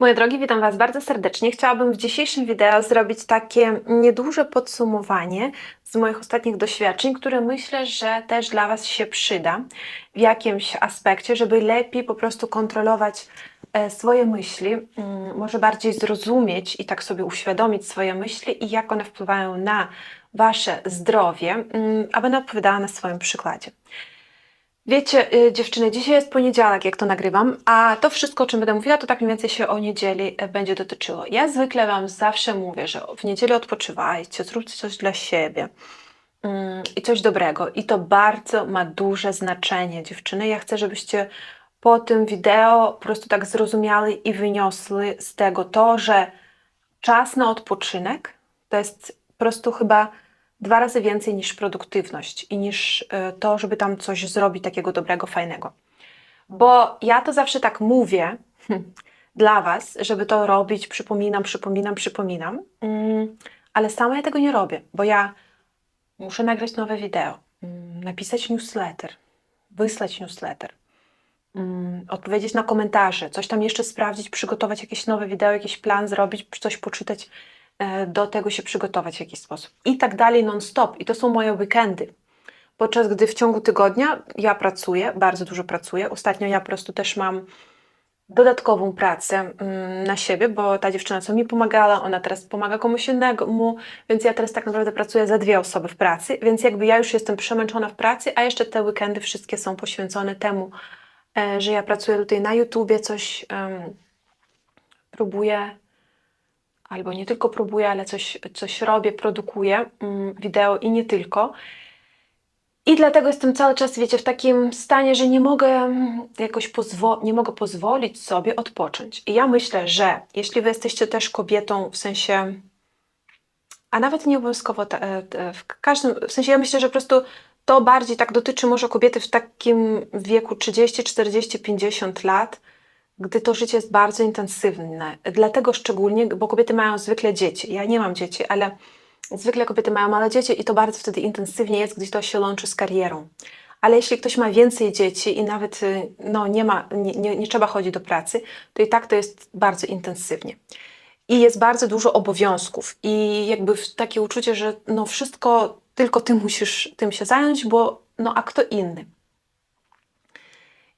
Moje drogi, witam Was bardzo serdecznie. Chciałabym w dzisiejszym wideo zrobić takie nieduże podsumowanie z moich ostatnich doświadczeń, które myślę, że też dla Was się przyda w jakimś aspekcie, żeby lepiej po prostu kontrolować e, swoje myśli, mm, może bardziej zrozumieć i tak sobie uświadomić swoje myśli i jak one wpływają na Wasze zdrowie, mm, a będę opowiadała na swoim przykładzie. Wiecie, y, dziewczyny, dzisiaj jest poniedziałek, jak to nagrywam, a to wszystko, o czym będę mówiła, to tak mniej więcej się o niedzieli e, będzie dotyczyło. Ja zwykle Wam zawsze mówię, że w niedzielę odpoczywajcie, zróbcie coś dla siebie mm, i coś dobrego. I to bardzo ma duże znaczenie, dziewczyny. Ja chcę, żebyście po tym wideo po prostu tak zrozumiały i wyniosły z tego to, że czas na odpoczynek to jest po prostu chyba dwa razy więcej niż produktywność i niż e, to, żeby tam coś zrobić takiego dobrego, fajnego. Bo ja to zawsze tak mówię dla Was, żeby to robić, przypominam, przypominam, przypominam, mm, ale sama ja tego nie robię, bo ja muszę nagrać nowe wideo, mm, napisać newsletter, wysłać newsletter, mm, odpowiedzieć na komentarze, coś tam jeszcze sprawdzić, przygotować jakieś nowe wideo, jakiś plan zrobić, coś poczytać do tego się przygotować w jakiś sposób. I tak dalej non-stop. I to są moje weekendy. Podczas gdy w ciągu tygodnia ja pracuję, bardzo dużo pracuję. Ostatnio ja po prostu też mam dodatkową pracę mm, na siebie, bo ta dziewczyna, co mi pomagała, ona teraz pomaga komuś innemu, więc ja teraz tak naprawdę pracuję za dwie osoby w pracy, więc jakby ja już jestem przemęczona w pracy, a jeszcze te weekendy wszystkie są poświęcone temu, e, że ja pracuję tutaj na YouTubie, coś um, próbuję albo nie tylko próbuję, ale coś, coś robię, produkuję mm, wideo i nie tylko. I dlatego jestem cały czas, wiecie, w takim stanie, że nie mogę mm, jakoś nie mogę pozwolić sobie odpocząć. I ja myślę, że jeśli wy jesteście też kobietą, w sensie, a nawet nie obowiązkowo te, te, w każdym, w sensie ja myślę, że po prostu to bardziej tak dotyczy może kobiety w takim wieku 30, 40, 50 lat, gdy to życie jest bardzo intensywne. Dlatego szczególnie, bo kobiety mają zwykle dzieci. Ja nie mam dzieci, ale zwykle kobiety mają małe dzieci i to bardzo wtedy intensywnie jest, gdy to się łączy z karierą. Ale jeśli ktoś ma więcej dzieci i nawet y, no, nie, ma, nie, nie, nie trzeba chodzić do pracy, to i tak to jest bardzo intensywnie. I jest bardzo dużo obowiązków i jakby takie uczucie, że no wszystko tylko ty musisz tym się zająć, bo no a kto inny.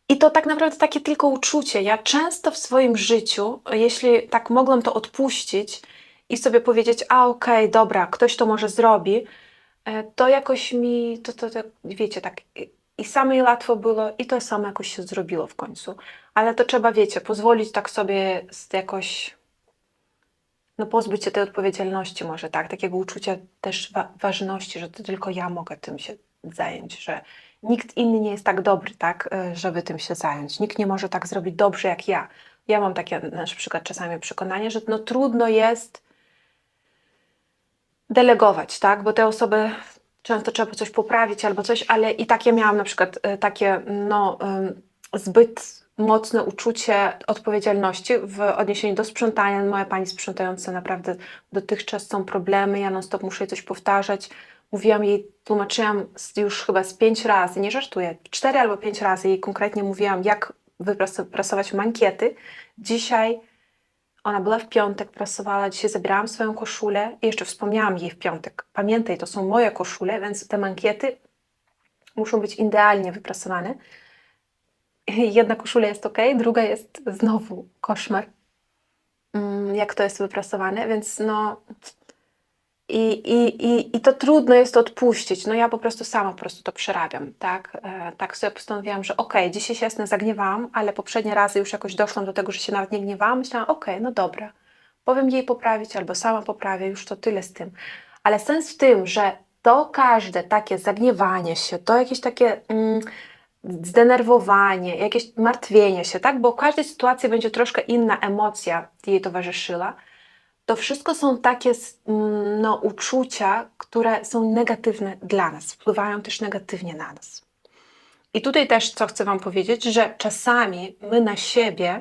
I to tak naprawdę takie tylko uczucie. Ja często w swoim życiu, jeśli tak mogłam to odpuścić i sobie powiedzieć, a okej, okay, dobra, ktoś to może zrobi, e, to jakoś mi, to, to, to wiecie, tak i samej łatwo było, i to samo jakoś się zrobiło w końcu. Ale to trzeba, wiecie, pozwolić tak sobie jakoś, no pozbyć się tej odpowiedzialności może, tak, takiego uczucia też wa ważności, że to tylko ja mogę tym się zająć, że nikt inny nie jest tak dobry, tak, e, żeby tym się zająć. Nikt nie może tak zrobić dobrze jak ja. Ja mam takie na przykład czasami przekonanie, że no trudno jest delegować, tak, bo te osoby często trzeba coś poprawić albo coś, ale i tak ja miałam na przykład e, takie no, zbyt mocne uczucie odpowiedzialności w odniesieniu do sprzątania. Moja pani sprzątająca naprawdę dotychczas są problemy, ja non stop muszę coś powtarzać, Mówiłam jej, tłumaczyłam już chyba z pięć razy, nie żartuję, cztery albo pięć razy jej konkretnie mówiłam, jak wyprasować mankiety. Dzisiaj ona była w piątek, prasowała, dzisiaj zabierałam swoją koszulę i jeszcze wspomniałam jej w piątek. Pamiętaj, to są moje koszule, więc te mankiety muszą być idealnie wyprasowane. Jedna koszula jest ok, druga jest znowu koszmar, mm, jak to jest wyprasowane, więc no i, i, i, I to trudno jest odpuścić. No ja po prostu sama po prostu to przerabiam, tak? E, tak sobie postanowiłam, że okej, okay, dzisiaj się jasno zagniewałam, ale poprzednie razy już jakoś doszłam do tego, że się nawet nie gniewałam. Myślałam, okej, okay, no dobra, powiem jej poprawić albo sama poprawię, już to tyle z tym. Ale sens w tym, że to każde takie zagniewanie się, to jakieś takie mm, zdenerwowanie, jakieś martwienie się, tak? Bo w każdej sytuacji będzie troszkę inna emocja jej towarzyszyła to wszystko są takie mm, no, uczucia, które są negatywne dla nas, wpływają też negatywnie na nas. I tutaj też co chcę Wam powiedzieć, że czasami my na siebie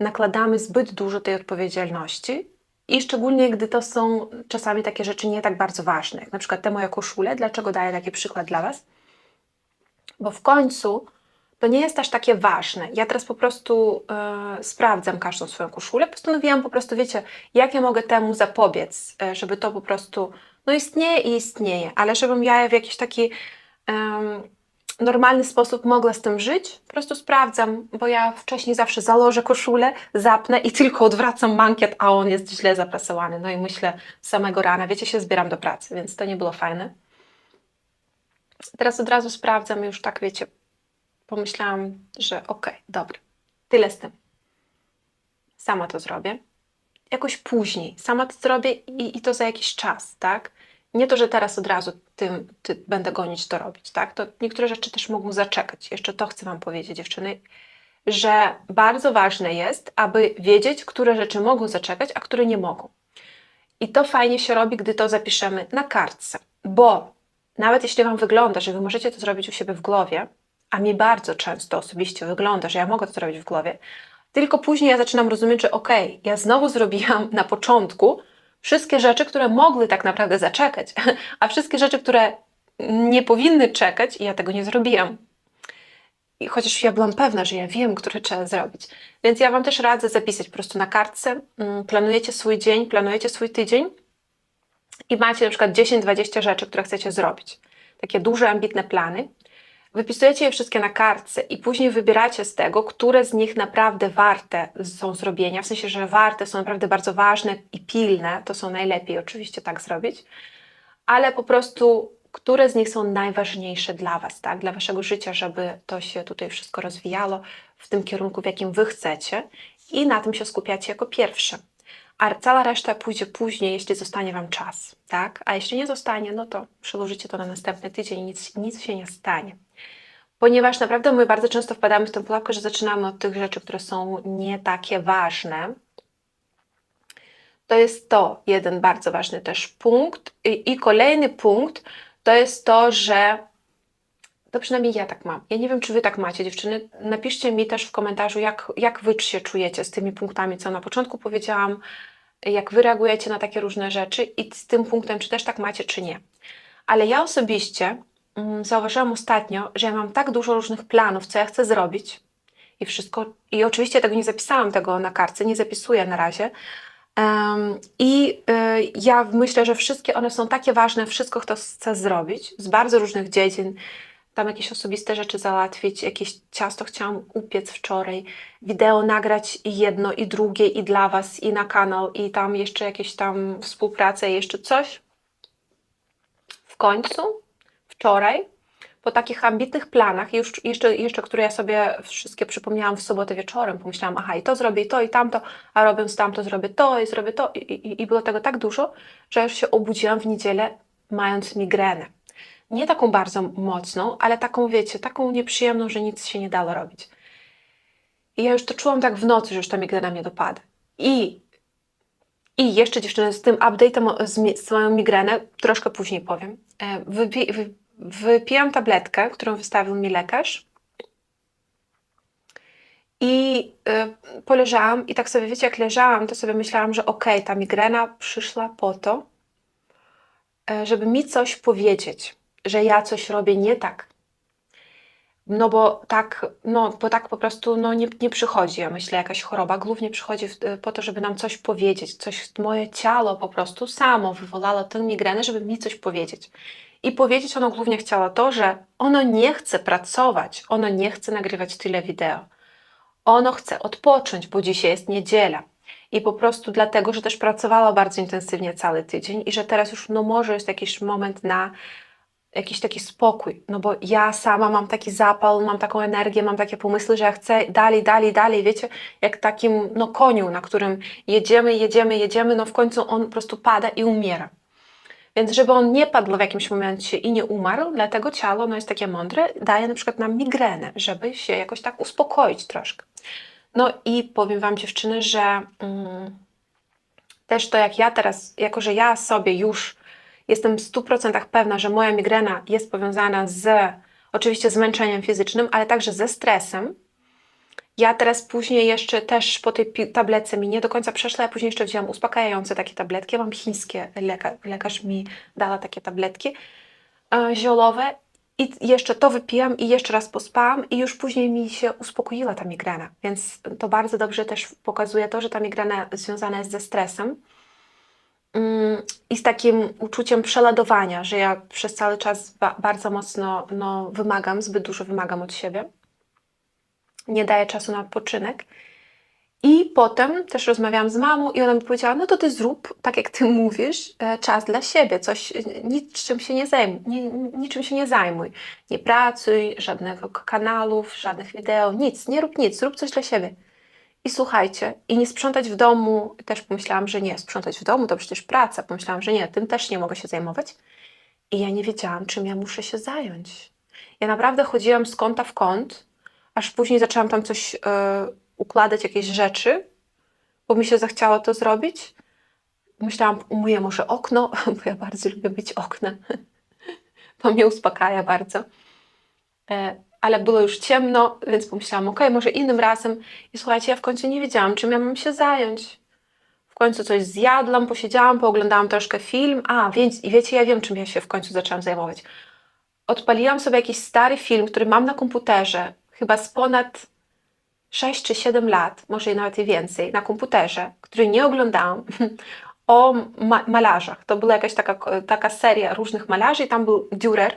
nakładamy zbyt dużo tej odpowiedzialności i szczególnie gdy to są czasami takie rzeczy nie tak bardzo ważne, jak na przykład te moje koszule. Dlaczego daję taki przykład dla Was? Bo w końcu to nie jest aż takie ważne. Ja teraz po prostu e, sprawdzam każdą swoją koszulę. Postanowiłam po prostu, wiecie, jak ja mogę temu zapobiec, e, żeby to po prostu, no istnieje i istnieje, ale żebym ja w jakiś taki normalny sposób mogła z tym żyć, po prostu sprawdzam, bo ja wcześniej zawsze założę koszulę, zapnę i tylko odwracam mankiet, a on jest źle zaprasowany. No i myślę samego rana, wiecie, się zbieram do pracy, więc to nie było fajne. Teraz od razu sprawdzam już tak, wiecie, pomyślałam, że okej, dobra, tyle z tym. Sama to zrobię. Jakoś później. Sama to zrobię i, i to za jakiś czas, tak? Nie to, że teraz od razu tym ty, będę gonić to robić, tak? To niektóre rzeczy też mogą zaczekać. Jeszcze to chcę Wam powiedzieć, dziewczyny, że bardzo ważne jest, aby wiedzieć, które rzeczy mogą zaczekać, a które nie mogą. I to fajnie się robi, gdy to zapiszemy na kartce, bo nawet jeśli Wam wygląda, że Wy możecie to zrobić u siebie w głowie, a mi bardzo często osobiście wygląda, że ja mogę to zrobić w głowie, tylko później ja zaczynam rozumieć, że okej, ja znowu zrobiłam na początku wszystkie rzeczy, które mogły tak naprawdę zaczekać, a wszystkie rzeczy, które nie powinny czekać, i ja tego nie zrobiłam. I chociaż ja byłam pewna, że ja wiem, które trzeba zrobić. Więc ja Wam też radzę zapisać po prostu na kartce. Mm, Planujecie swój dzień, planujecie swój tydzień i macie na przykład 10-20 rzeczy, które chcecie zrobić. Takie duże, ambitne plany. Wypisujecie je wszystkie na kartce i później wybieracie z tego, które z nich naprawdę warte są zrobienia, w sensie, że warte są naprawdę bardzo ważne i pilne, to są najlepiej oczywiście tak zrobić, ale po prostu które z nich są najważniejsze dla Was, tak? dla Waszego życia, żeby to się tutaj wszystko rozwijało w tym kierunku, w jakim Wy chcecie i na tym się skupiacie jako pierwsze. A cała reszta pójdzie później, jeśli zostanie Wam czas, tak? A jeśli nie zostanie, no to przełożycie to na następny tydzień i nic, nic się nie stanie. Ponieważ naprawdę my bardzo często wpadamy w tę pułapkę, że zaczynamy od tych rzeczy, które są nie takie ważne. To jest to jeden bardzo ważny też punkt. I, i kolejny punkt to jest to, że to przynajmniej ja tak mam. Ja nie wiem, czy wy tak macie, dziewczyny. Napiszcie mi też w komentarzu, jak, jak wy się czujecie z tymi punktami, co na początku powiedziałam, jak wy reagujecie na takie różne rzeczy i z tym punktem, czy też tak macie, czy nie. Ale ja osobiście zauważyłam ostatnio, że ja mam tak dużo różnych planów, co ja chcę zrobić i wszystko. I oczywiście tego nie zapisałam tego na kartce, nie zapisuję na razie. Um, I y, ja myślę, że wszystkie one są takie ważne, wszystko kto chce zrobić z bardzo różnych dziedzin. Tam jakieś osobiste rzeczy załatwić, jakieś ciasto chciałam upiec wczoraj, wideo nagrać i jedno, i drugie, i dla Was, i na kanał, i tam jeszcze jakieś tam współpracę, i jeszcze coś. W końcu, wczoraj, po takich ambitnych planach, już, jeszcze, jeszcze które ja sobie wszystkie przypomniałam w sobotę wieczorem, pomyślałam, aha, i to zrobię, i to, i tamto, a robiąc tamto, zrobię to, i zrobię to, i, i, i było tego tak dużo, że już się obudziłam w niedzielę, mając migrenę. Nie taką bardzo mocną, ale taką, wiecie, taką nieprzyjemną, że nic się nie dało robić. I ja już to czułam tak w nocy, że już ta migrena mnie dopada. I, i jeszcze dziewczyny, z tym update'em z, z moją migrenę, troszkę później powiem. E, Wypi, wy, wypiłam tabletkę, którą wystawił mi lekarz. I y, poleżałam i tak sobie, wiecie, jak leżałam, to sobie myślałam, że okej, ta migrena przyszła po to, e, żeby mi coś powiedzieć, że ja coś robię nie tak. No bo tak, no bo tak po prostu no, nie, nie przychodzi, ja myślę, jakaś choroba. Głównie przychodzi w, po to, żeby nam coś powiedzieć. Coś, moje ciało po prostu samo wywołało tę migrenę, żeby mi coś powiedzieć. I powiedzieć ono głównie chciało to, że ono nie chce pracować, ono nie chce nagrywać tyle wideo. Ono chce odpocząć, bo dzisiaj jest niedziela. I po prostu dlatego, że też pracowała bardzo intensywnie cały tydzień i że teraz już no może jest jakiś moment na jakiś taki spokój, no bo ja sama mam taki zapal, mam taką energię, mam takie pomysły, że ja chcę dalej, dalej, dalej, wiecie, jak takim no koniu, na którym jedziemy, jedziemy, jedziemy, no w końcu on po prostu pada i umiera. Więc żeby on nie padł w jakimś momencie i nie umarł, dlatego ciało no jest takie mądre, daje na przykład nam migrenę, żeby się jakoś tak uspokoić troszkę. No i powiem Wam dziewczyny, że mm, też to jak ja teraz, jako że ja sobie już jestem w 100% pewna, że moja migrena jest powiązana z oczywiście zmęczeniem fizycznym, ale także ze stresem. Ja teraz później jeszcze też po tej tabletce mi nie do końca przeszła, ja później jeszcze wzięłam uspokajające takie tabletki. Mam chińskie, leka- lekarz mi dała takie tabletki e, ziołowe I jeszcze to wypiłam i jeszcze raz pospałam i już później mi się uspokoiła ta migrena. Więc to bardzo dobrze też pokazuje to, że ta migrena związana jest ze stresem i z takim uczuciem przeładowania, że ja przez cały czas ba bardzo mocno no, wymagam, zbyt dużo wymagam od siebie. Nie daję czasu na odpoczynek. I potem też rozmawiałam z mamą i ona mi powiedziała, no to ty zrób, tak jak ty mówisz, e, czas dla siebie, coś, niczym się nie zajmuj, ni, niczym się nie zajmuj. Nie pracuj, żadnych kanałów, żadnych wideo, nic, nie rób nic, zrób coś dla siebie. I słuchajcie, i nie sprzątać w domu, też pomyślałam, że nie, sprzątać w domu to przecież praca, pomyślałam, że nie, tym też nie mogę się zajmować. I ja nie wiedziałam, czym ja muszę się zająć. Ja naprawdę chodziłam z kąta w kąt, aż później zaczęłam tam coś... Yy, układać jakieś rzeczy, bo mi się zachciało to zrobić. Myślałam, umyję może okno, bo ja bardzo lubię być oknem. To mnie uspokaja bardzo. Ale było już ciemno, więc pomyślałam, ok, może innym razem. I słuchajcie, ja w końcu nie wiedziałam, czym ja mam się zająć. W końcu coś zjadłam, posiedziałam, pooglądałam troszkę film. A, więc, i wiecie, ja wiem, czym ja się w końcu zaczęłam zajmować. Odpaliłam sobie jakiś stary film, który mam na komputerze, chyba z ponad 6 czy 7 lat, może nawet i więcej, na komputerze, który nie oglądałam, o ma malarzach. To była jakaś taka, taka seria różnych malarzy i tam był Dürer.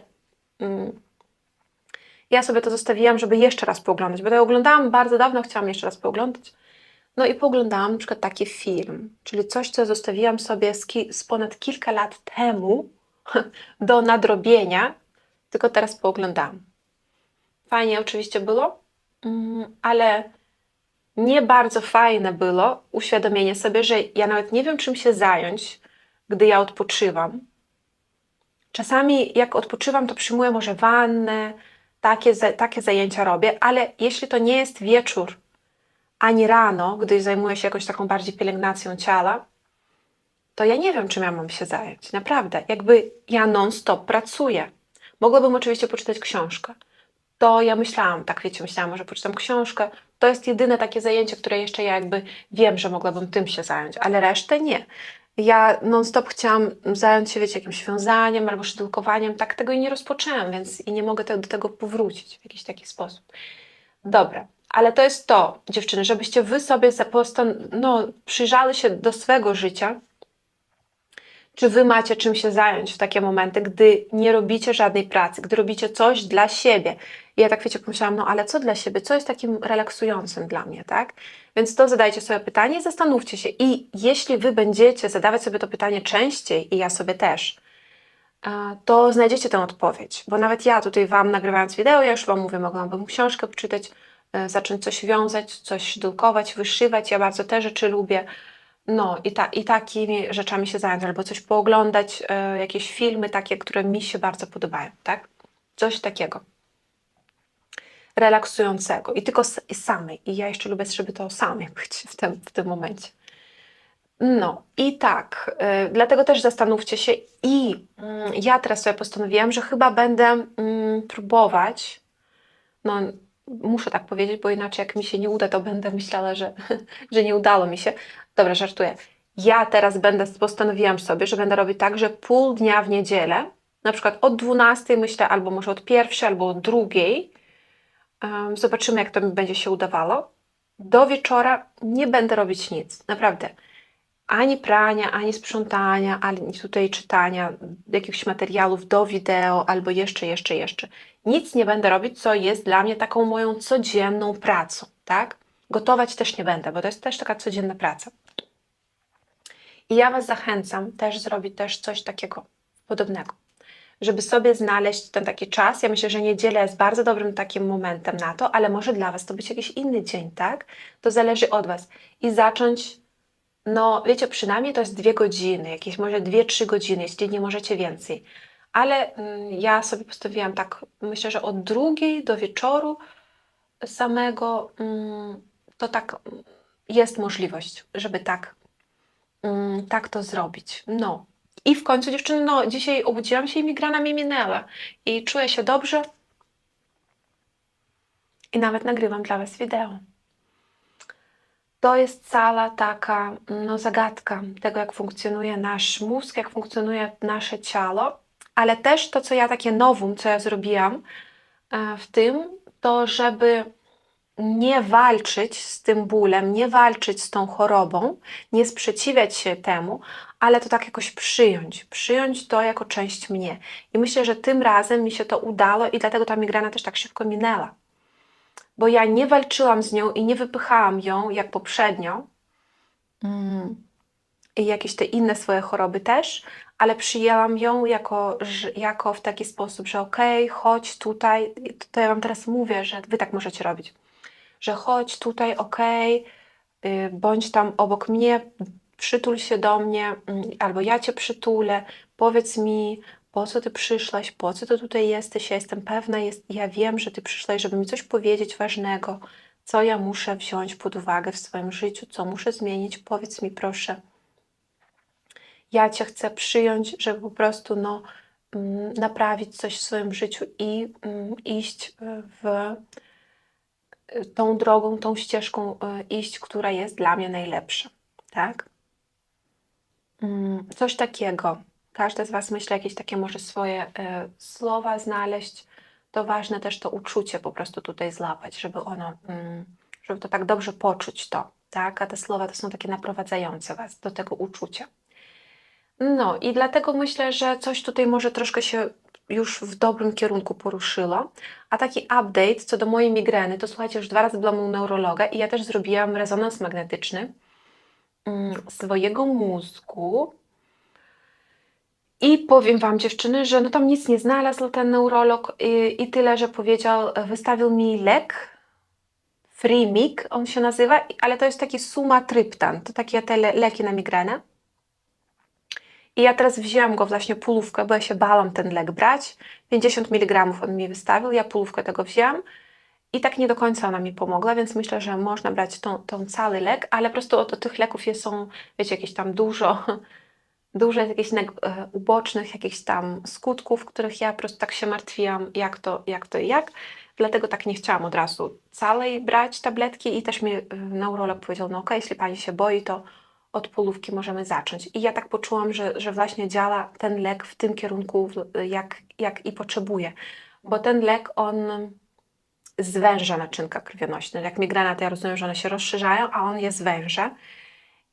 Ja sobie to zostawiłam, żeby jeszcze raz pooglądać, bo to oglądałam bardzo dawno, chciałam jeszcze raz pooglądać. No i pooglądałam na przykład taki film, czyli coś, co zostawiłam sobie z, z ponad kilka lat temu do nadrobienia, tylko teraz pooglądałam. Fajnie oczywiście było, Mm, ale nie bardzo fajne było uświadomienie sobie, że ja nawet nie wiem, czym się zająć, gdy ja odpoczywam. Czasami, jak odpoczywam, to przyjmuję może wannę, takie, takie zajęcia robię, ale jeśli to nie jest wieczór ani rano, gdy zajmuję się jakąś taką bardziej pielęgnacją ciała, to ja nie wiem, czym ja mam się zająć. Naprawdę, jakby ja non-stop pracuję. Mogłabym oczywiście poczytać książkę, to ja myślałam, tak wiecie, myślałam, może poczytam książkę. To jest jedyne takie zajęcie, które jeszcze ja jakby wiem, że mogłabym tym się zająć, ale resztę nie. Ja non-stop chciałam zająć się, wiecie, jakimś wiązaniem albo szydełkowaniem, tak tego i nie rozpoczęłam, więc i nie mogę te, do tego powrócić w jakiś taki sposób. Dobra, ale to jest to, dziewczyny, żebyście wy sobie no, przyjrzeli się do swego życia, czy wy macie czym się zająć w takie momenty, gdy nie robicie żadnej pracy, gdy robicie coś dla siebie? I ja tak wiecie, pomyślałam, no ale co dla siebie? Co jest takim relaksującym dla mnie, tak? Więc to zadajcie sobie pytanie zastanówcie się. I jeśli wy będziecie zadawać sobie to pytanie częściej, i ja sobie też, to znajdziecie tę odpowiedź. Bo nawet ja tutaj Wam nagrywając wideo, ja już Wam mówię, mogłabym książkę poczytać, e, zacząć coś wiązać, coś dulkować, wyszywać. Ja bardzo te rzeczy lubię. No i, ta, i takimi rzeczami się zająć, albo coś pooglądać, e, jakieś filmy takie, które mi się bardzo podobają, tak? Coś takiego relaksującego i tylko samej. I ja jeszcze lubię, żeby to samej być w tym, w tym momencie. No i tak, y, dlatego też zastanówcie się i y, ja teraz sobie postanowiłam, że chyba będę y, próbować, no muszę tak powiedzieć, bo inaczej jak mi się nie uda, to będę myślała, że, że nie udało mi się. Dobra, żartuję. Ja teraz będę, postanowiłam sobie, że będę robić tak, że pół dnia w niedzielę, na przykład od 12 myślę, albo może od pierwszej, albo od drugiej, Zobaczymy, jak to mi będzie się udawało. Do wieczora nie będę robić nic, naprawdę. Ani prania, ani sprzątania, ani tutaj czytania jakichś materiałów do wideo, albo jeszcze, jeszcze, jeszcze. Nic nie będę robić, co jest dla mnie taką moją codzienną pracą, tak? Gotować też nie będę, bo to jest też taka codzienna praca. I ja Was zachęcam też zrobić też coś takiego podobnego żeby sobie znaleźć ten taki czas. Ja myślę, że niedziela jest bardzo dobrym takim momentem na to, ale może dla Was to być jakiś inny dzień, tak? To zależy od Was. I zacząć, no wiecie, przynajmniej to jest dwie godziny, jakieś może dwie, trzy godziny, jeśli nie możecie więcej. Ale mm, ja sobie postawiłam tak, myślę, że od drugiej do wieczoru samego, mm, to tak jest możliwość, żeby tak, mm, tak to zrobić. No, i w końcu dziewczyny, no dzisiaj obudziłam się i migrana mi minęła. I czuję się dobrze. I nawet nagrywam dla Was wideo. To jest cała taka no, zagadka tego, jak funkcjonuje nasz mózg, jak funkcjonuje nasze ciało ale też to, co ja takie nowum, co ja zrobiłam e, w tym, to żeby nie walczyć z tym bólem, nie walczyć z tą chorobą, nie sprzeciwiać się temu, ale to tak jakoś przyjąć, przyjąć to jako część mnie. I myślę, że tym razem mi się to udało i dlatego ta migrena też tak szybko minęła. Bo ja nie walczyłam z nią i nie wypychałam ją jak poprzednio. Mm. I jakieś te inne swoje choroby też, ale przyjęłam ją jako, jako w taki sposób, że okej, chodź tutaj, to ja wam teraz mówię, że wy tak możecie robić, że chodź tutaj, y, bądź tam obok mnie, przytul się do mnie, mm, albo ja cię przytulę, powiedz mi, po co ty przyszłaś, po co ty tutaj jesteś, ja jestem pewna, jest, ja wiem, że ty przyszłaś, żeby mi coś powiedzieć ważnego, co ja muszę wziąć pod uwagę w swoim życiu, co muszę zmienić, powiedz mi proszę. Ja Cię chcę przyjąć, żeby po prostu no, mm, naprawić coś w swoim życiu i mm, iść y, w tą drogą, tą ścieżką y, iść, która jest dla mnie najlepsza. Tak? Mm, Coś takiego. Każdy z Was myśli jakieś takie może swoje e, słowa znaleźć. To ważne też to uczucie po prostu tutaj złapać, żeby ono, mm, żeby to tak dobrze poczuć to, tak? A te słowa to są takie naprowadzające Was do tego uczucia. No i dlatego myślę, że coś tutaj może troszkę się już w dobrym kierunku poruszyło. A taki update co do mojej migreny, to słuchajcie, już dwa razy byłam u neurologa i ja też zrobiłam rezonans magnetyczny mm, swojego mózgu. I powiem Wam, dziewczyny, że no tam nic nie znalazł ten neurolog i, i tyle, że powiedział, wystawił mi lek, Freemig on się nazywa, ale to jest taki sumatryptan, to takie te le leki na migrenę. I ja teraz wzięłam go właśnie pólówkę, bo ja się bałam ten lek brać. 50 mg on mi wystawił, ja pólówkę tego wzięłam. I tak nie do końca ona mi pomogła, więc myślę, że można brać tą, tą cały lek, ale po prostu od, tych leków jest, są, wiecie, jakieś tam dużo, dużo jakichś e, ubocznych jakichś tam skutków, których ja po prostu tak się martwiłam, jak to, jak to i jak. Dlatego tak nie chciałam od razu całej brać tabletki i też mi e, neurolog powiedział, no okej, jeśli pani się boi, to od polówki możemy zacząć. I ja tak poczułam, że, że właśnie działa ten lek w tym kierunku, jak, jak i potrzebuję. Bo ten lek, on zwęża naczynka krwionośne. Jak migrena, to ja rozumiem, że one się rozszerzają, a on je zwęża.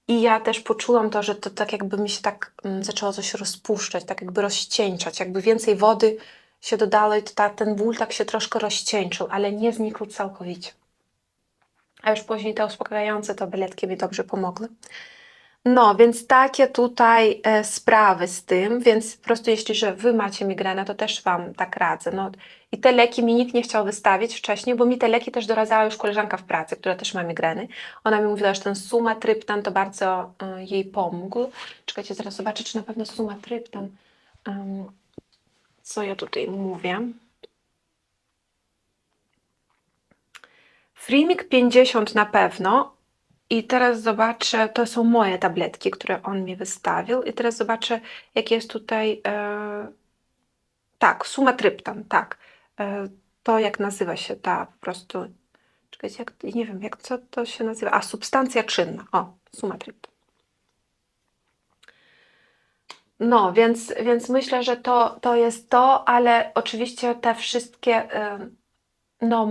I ja też poczułam to, że to tak jakby mi się tak mm, zaczęło coś rozpuszczać, tak jakby rozcieńczać, jakby więcej wody się dodało i to ta, ten ból tak się troszkę rozcieńczył, ale nie znikł całkowicie. A już później te uspokajające tabletki mi dobrze pomogły. No, więc takie tutaj e, sprawy z tym, więc po prostu jeśli, że Wy macie migrenę, to też Wam tak radzę. No, I te leki mi nikt nie chciał wystawić wcześniej, bo mi te leki też doradzała już koleżanka w pracy, która też ma migreny. Ona mi mówiła, że ten sumatryptan to bardzo e, jej pomógł. Czekajcie, zaraz zobaczę, czy na pewno sumatryptan. em, co ja tutaj mówię? Freemig 50 na pewno. I teraz zobaczę, to są moje tabletki, które on mi wystawił. I teraz zobaczę, jak jest tutaj. E, tak, sumatryptan, tak. E, to jak nazywa się ta po prostu. Czekajcie, jak, nie wiem, jak co to się nazywa. A, substancja czynna. O, sumatryptan. No, więc, więc myślę, że to, to jest to, ale oczywiście te wszystkie, em, no,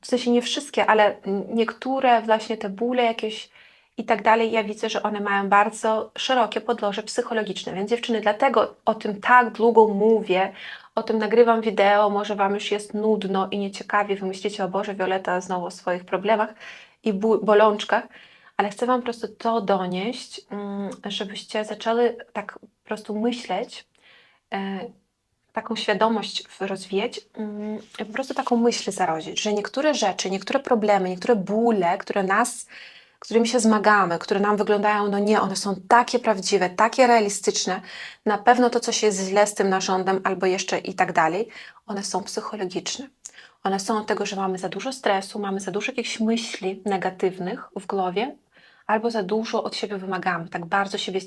w sensie nie wszystkie, ale niektóre właśnie te bóle jakieś i tak dalej, ja widzę, że one mają bardzo szerokie podłoże psychologiczne. Więc dziewczyny, dlatego o tym tak długo mówię, o tym nagrywam wideo, może Wam już jest nudno i nieciekawie, wy myślicie, o Boże, Violeta znowu o swoich problemach i bolączkach, ale chcę Wam po prostu to donieść, mm, żebyście zaczęły tak po prostu myśleć, e, taką świadomość rozwijać, mm, po prostu taką myśl zarodzić, że niektóre rzeczy, niektóre problemy, niektóre bóle, które nas, którymi się zmagamy, które nam wyglądają, no nie, one są takie prawdziwe, takie realistyczne, na pewno to coś jest źle z tym narządem albo jeszcze i tak dalej, one są psychologiczne. One są od tego, że mamy za dużo stresu, mamy za dużo jakichś myśli negatywnych w głowie, albo za dużo od siebie wymagamy, tak bardzo siebie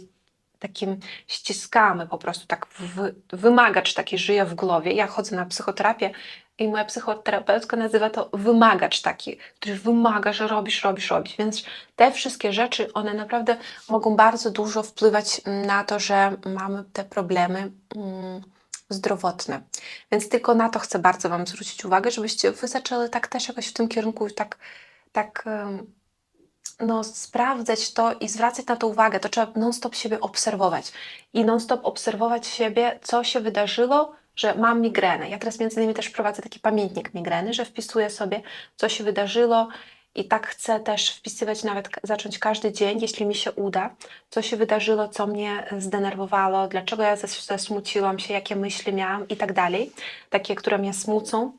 takim ściskamy po prostu, tak w, wymagacz taki żyje w głowie. Ja chodzę na psychoterapię i moja psychoterapeutka nazywa to wymagacz taki, który wymaga, że robisz, robisz, robisz. Więc te wszystkie rzeczy, one naprawdę mogą bardzo dużo wpływać na to, że mamy te problemy mm, zdrowotne. Więc tylko na to chcę bardzo Wam zwrócić uwagę, żebyście Wy zaczęli tak też jakoś w tym kierunku tak, tak no, sprawdzać to i zwracać na to uwagę. To trzeba non-stop siebie obserwować i non-stop obserwować siebie, co się wydarzyło, że mam migrenę. Ja teraz między innymi też prowadzę taki pamiętnik migreny, że wpisuję sobie, co się wydarzyło i tak chcę też wpisywać nawet, zacząć każdy dzień, jeśli mi się uda, co się wydarzyło, co mnie zdenerwowało, dlaczego ja zas- zasmuciłam się, jakie myśli miałam i tak dalej, takie, które mnie smucą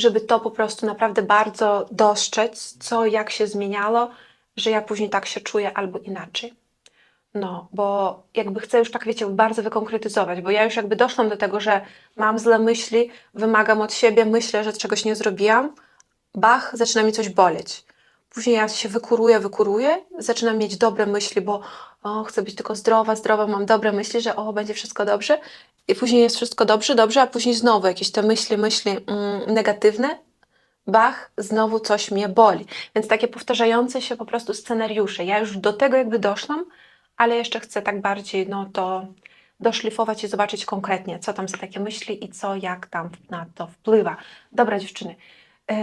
żeby to po prostu naprawdę bardzo dostrzec, co jak się zmieniało, że ja później tak się czuję albo inaczej. No, bo jakby chcę już tak, wiecie, bardzo wykonkretyzować, bo ja już jakby doszłam do tego, że mam złe myśli, wymagam od siebie, myślę, że czegoś nie zrobiłam, bach, zaczyna mi coś boleć. Później ja się wykuruję, wykuruję, zaczynam mieć dobre myśli, bo o, chcę być tylko zdrowa, zdrowa, mam dobre myśli, że o, będzie wszystko dobrze. I później jest wszystko dobrze, dobrze, a później znowu jakieś te myśli, myśli mm, negatywne, bach, znowu coś mnie boli. Więc takie powtarzające się po prostu scenariusze. Ja już do tego jakby doszłam, ale jeszcze chcę tak bardziej no to doszlifować i zobaczyć konkretnie, co tam za takie myśli i co, jak tam na to wpływa. Dobra dziewczyny,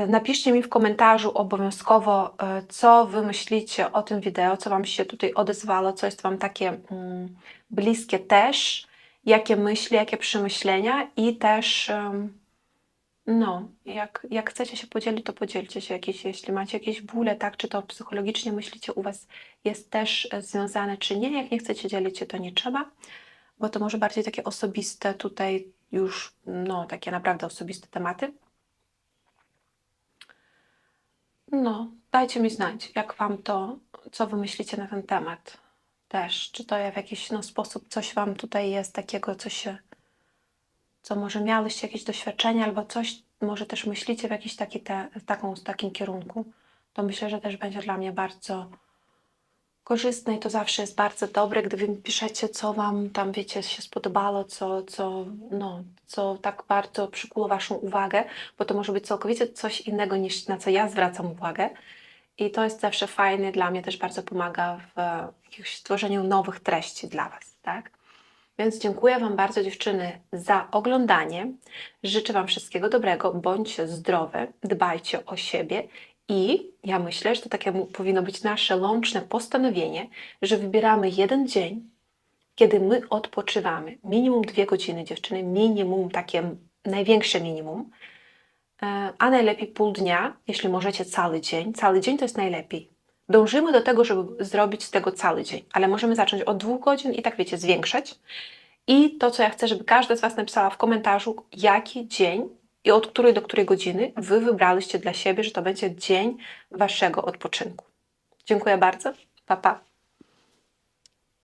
napiszcie mi w komentarzu obowiązkowo, e, co wy myślicie o tym wideo, co wam się tutaj odezwało, co jest wam takie mm, bliskie też, jakie myśli, jakie przemyślenia i też... no, jak, jak chcecie się podzielić, to podzielcie się jakieś, jeśli macie jakieś bóle, tak, czy to psychologicznie myślicie u Was jest też e, związane, czy nie. Jak nie chcecie dzielić się, to nie trzeba, bo to może bardziej takie osobiste tutaj już, no, takie naprawdę osobiste tematy. No, dajcie mi znać, jak Wam to, co Wy myślicie na ten temat też. Czy to w jakiś no, sposób coś Wam tutaj jest takiego, co się co może miałyście jakieś doświadczenia albo coś, może też myślicie w jakiś taki te, taką, takim kierunku, to myślę, że też będzie dla mnie bardzo korzystne i to zawsze jest bardzo dobre, gdy wy piszecie, co wam tam, wiecie, się spodobało, co, co, no, co tak bardzo przykuło waszą uwagę, bo to może być całkowicie coś innego niż na co ja zwracam uwagę. I to jest zawsze fajne, dla mnie też bardzo pomaga w jakimś tworzeniu nowych treści dla was, tak? Więc dziękuję Wam bardzo, dziewczyny, za oglądanie. Życzę Wam wszystkiego dobrego, bądźcie zdrowe, dbajcie o siebie i ja myślę, że to takie powinno być nasze łączne postanowienie, że wybieramy jeden dzień, kiedy my odpoczywamy. Minimum dwie godziny, dziewczyny, minimum takie największe minimum, E, a najlepiej pół dnia, jeśli możecie cały dzień. Cały dzień to jest najlepiej. Dążymy do tego, żeby zrobić z tego cały dzień, ale możemy zacząć od dwóch godzin i tak wiecie, zwiększać. I to, co ja chcę, żeby każda z Was napisała w komentarzu, jaki dzień i od której do której godziny Wy wybraliście dla siebie, że to będzie dzień Waszego odpoczynku. Dziękuję bardzo. Pa, pa.